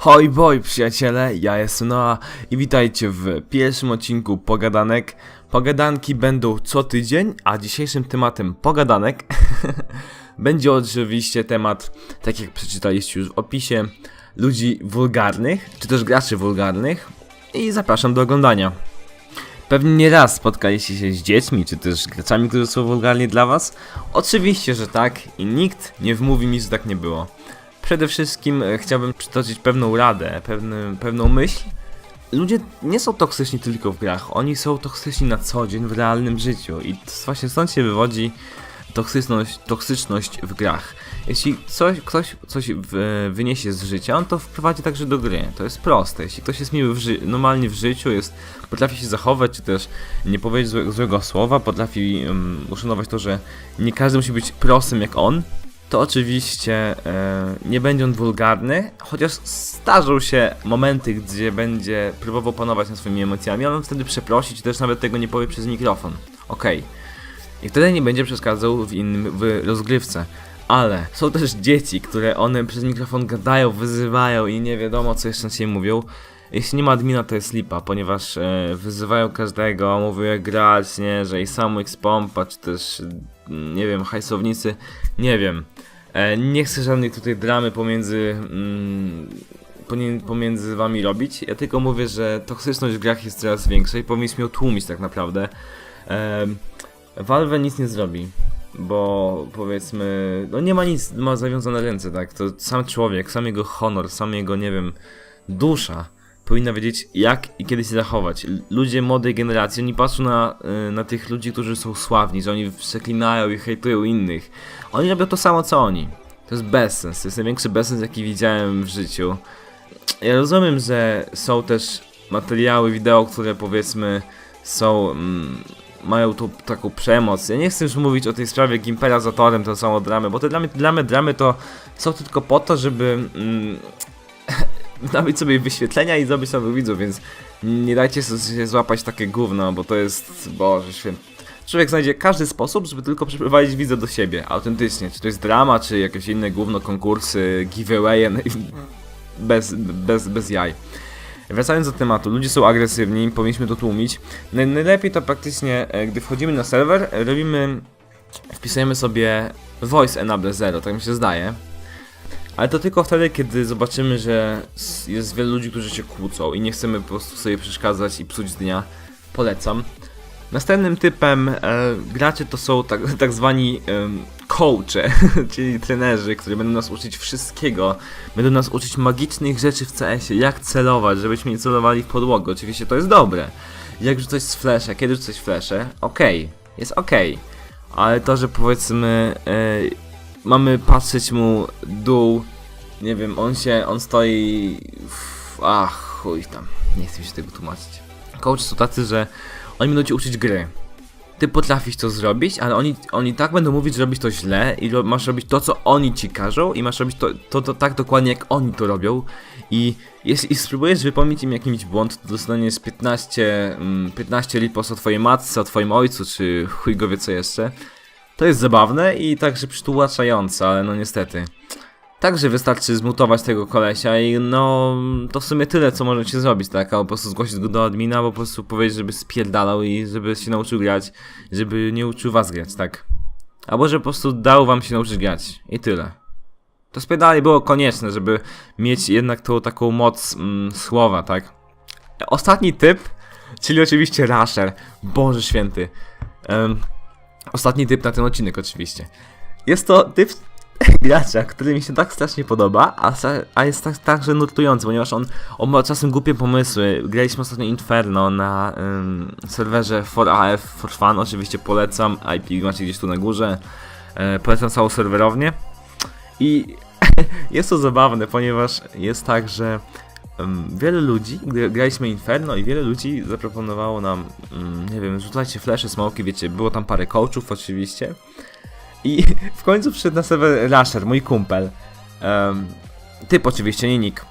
Hoj boj przyjaciele, ja jestem Noa i witajcie w pierwszym odcinku Pogadanek. Pogadanki będą co tydzień, a dzisiejszym tematem pogadanek będzie oczywiście temat, tak jak przeczytaliście już w opisie, ludzi wulgarnych, czy też graczy wulgarnych i zapraszam do oglądania. Pewnie nie raz spotkaliście się z dziećmi, czy też graczami, którzy są wulgarni dla was? Oczywiście, że tak i nikt nie wmówi mi, że tak nie było. Przede wszystkim e, chciałbym przytoczyć pewną radę, pewny, pewną myśl. Ludzie nie są toksyczni tylko w grach, oni są toksyczni na co dzień w realnym życiu i właśnie stąd się wywodzi toksyczność, toksyczność w grach. Jeśli coś, ktoś coś w, wyniesie z życia, on to wprowadzi także do gry. To jest proste. Jeśli ktoś jest miły w normalnie w życiu, jest, potrafi się zachować, czy też nie powiedzieć złe, złego słowa, potrafi um, uszanować to, że nie każdy musi być prosym jak on, to oczywiście e, nie będzie on wulgarny, chociaż starzą się momenty, gdzie będzie próbował panować nad swoimi emocjami, ale on wtedy przeprosi, czy też nawet tego nie powie przez mikrofon. Okej. I wtedy nie będzie przeszkadzał w innym w rozgrywce. Ale są też dzieci, które one przez mikrofon gadają, wyzywają i nie wiadomo co jeszcze siebie mówią. Jeśli nie ma admina to jest lipa, ponieważ e, wyzywają każdego, mówią jak grać, nie, że i samu X pompa, czy też mm, nie wiem, hajsownicy, nie wiem. E, nie chcę żadnej tutaj dramy pomiędzy mm, pomiędzy wami robić. Ja tylko mówię, że toksyczność w grach jest coraz większa i powinniśmy ją tłumić tak naprawdę. Em, Valve nic nie zrobi, bo powiedzmy, no nie ma nic, ma zawiązane ręce, tak? To sam człowiek, sam jego honor, sam jego, nie wiem, dusza powinna wiedzieć, jak i kiedy się zachować. Ludzie młodej generacji, oni patrzą na, y, na tych ludzi, którzy są sławni, że oni przeklinają i hejtują innych. Oni robią to samo co oni. To jest bezsens, to jest największy bezsens, jaki widziałem w życiu. Ja rozumiem, że są też materiały wideo, które powiedzmy są. Mm, mają tą taką przemoc. Ja nie chcę już mówić o tej sprawie Gimpera z Atorem, to są dramy, bo te dramy, dramy, dramy to są tylko po to, żeby mm, sobie wyświetlenia i zrobić nowych widzów, więc nie dajcie sobie złapać takie gówno, bo to jest, boże święty. Człowiek znajdzie każdy sposób, żeby tylko przyprowadzić widza do siebie, autentycznie. Czy to jest drama, czy jakieś inne gówno, konkursy, giveawaye, bez, bez, bez jaj. Wracając do tematu, ludzie są agresywni, powinniśmy to tłumić. Naj- Najlepiej to praktycznie, e, gdy wchodzimy na serwer, robimy, wpisujemy sobie voice enable 0, tak mi się zdaje. Ale to tylko wtedy, kiedy zobaczymy, że jest wielu ludzi, którzy się kłócą i nie chcemy po prostu sobie przeszkadzać i psuć dnia. Polecam. Następnym typem e, graczy to są tak, tak zwani coache, czyli trenerzy, którzy będą nas uczyć wszystkiego. Będą nas uczyć magicznych rzeczy w CS-ie, jak celować, żebyśmy nie celowali w podłogę. Oczywiście to jest dobre. Jak rzucać z flasha, kiedy rzucać flesze, okej, jest okej. Ale to, że powiedzmy e, mamy patrzeć mu dół, nie wiem, on się, on stoi w, ach, chuj tam, nie chcę mi się tego tłumaczyć. Coach są tacy, że oni będą cię uczyć gry. Ty potrafisz to zrobić, ale oni, oni tak będą mówić, że robisz to źle i ro, masz robić to, co oni ci każą i masz robić to, to, to tak dokładnie, jak oni to robią. I jeśli spróbujesz wypomnieć im jakimś błąd, to dostaniesz 15, mm, 15 lipos o twojej matce, o twoim ojcu, czy chuj go wie co jeszcze. To jest zabawne i także przytłaczające, ale no niestety. Także wystarczy zmutować tego kolesia i no to w sumie tyle co możecie zrobić, tak? Albo po prostu zgłosić go do admina, albo po prostu powiedzieć, żeby spierdalał i żeby się nauczył grać, żeby nie uczył was grać, tak? Albo że po prostu dał wam się nauczyć grać i tyle. To spierdalanie było konieczne, żeby mieć jednak tą taką moc mm, słowa, tak? Ostatni typ, czyli oczywiście Rasher. Boże święty. Em, ostatni typ na ten odcinek oczywiście. Jest to typ gracza, który mi się tak strasznie podoba, a, a jest tak, także nurtujący, ponieważ on, on ma czasem głupie pomysły. Graliśmy ostatnio Inferno na ym, serwerze 4AF for Fun, oczywiście polecam, IP macie gdzieś tu na górze. E, polecam całą serwerownię. I jest to zabawne, ponieważ jest tak, że em, wiele ludzi, graliśmy Inferno i wiele ludzi zaproponowało nam, mm, nie wiem, rzucajcie flesze, smoki, wiecie, było tam parę coachów oczywiście. I w końcu przyszedł na serwer Rasher, mój kumpel. Em, typ oczywiście, nie nick.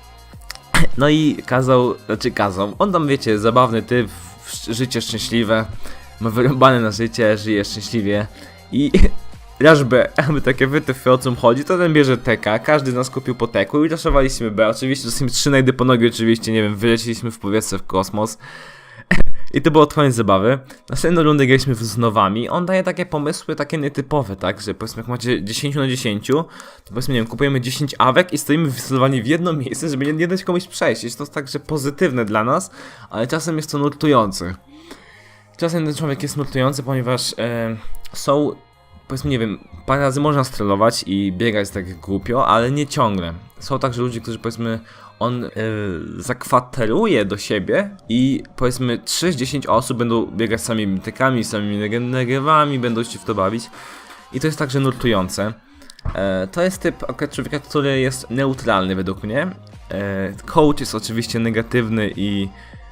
No i kazał, znaczy kazał, on tam wiecie, zabawny typ, życie szczęśliwe, ma wyrąbane na życie, żyje szczęśliwie i Raż B, takie wytyfy o co chodzi, to ten bierze TK, każdy z nas kupił po teku i raszowaliśmy B, oczywiście dostaliśmy trzy najdy po nogi, oczywiście, nie wiem, wyleciliśmy w powietrze, w kosmos. I to było koniec zabawy. Następną rundę graliśmy z nowami. On daje takie pomysły, takie nietypowe, tak? Że powiedzmy, jak macie 10 na 10, to powiedzmy, nie wiem, kupujemy 10 awek i stoimy zdecydowani w jedno miejsce, żeby nie, nie dać komuś przejść. Jest to także pozytywne dla nas, ale czasem jest to nurtujące. Czasem ten człowiek jest nurtujący, ponieważ są, powiedzmy, nie wiem, parę razy można strollować i biegać tak głupio, ale nie ciągle. Są także ludzie, którzy powiedzmy, on e, zakwateruje do siebie i powiedzmy 3-10 osób będą biegać samymi tykami, samymi negrywami, będą się w to bawić. I to jest także nurtujące. E, to jest typ akurat człowieka, który jest neutralny według mnie. E, coach jest oczywiście negatywny i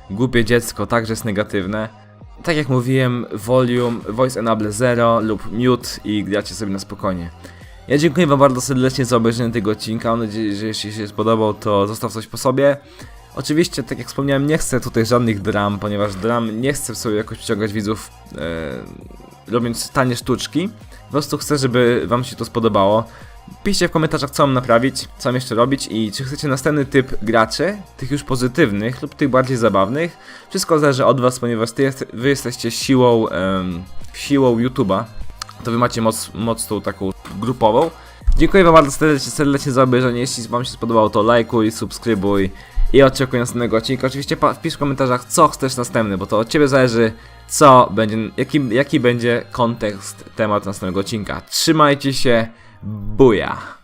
głupie dziecko także jest negatywne. Tak jak mówiłem, volume, voice enable 0 lub mute i gracie sobie na spokojnie. Ja dziękuję wam bardzo serdecznie za obejrzenie tego odcinka, mam nadzieję, że jeśli się spodobał, to zostaw coś po sobie. Oczywiście, tak jak wspomniałem, nie chcę tutaj żadnych dram, ponieważ dram nie chcę sobie jakoś przyciągać widzów, e, robiąc tanie sztuczki. Po prostu chcę, żeby wam się to spodobało. Piszcie w komentarzach, co mam naprawić, co mam jeszcze robić i czy chcecie następny typ graczy, tych już pozytywnych lub tych bardziej zabawnych. Wszystko zależy od was, ponieważ ty jest, wy jesteście siłą, em, siłą YouTube'a. To wy macie moc, moc tą taką grupową. Dziękuję wam bardzo serdecznie, serdecznie za obejrzenie. Jeśli wam się spodobało, to lajkuj, subskrybuj i oczekuję następnego odcinka. Oczywiście wpisz w komentarzach, co chcesz następny, bo to od ciebie zależy, co będzie, jaki, jaki będzie kontekst, temat następnego odcinka. Trzymajcie się, 不呀。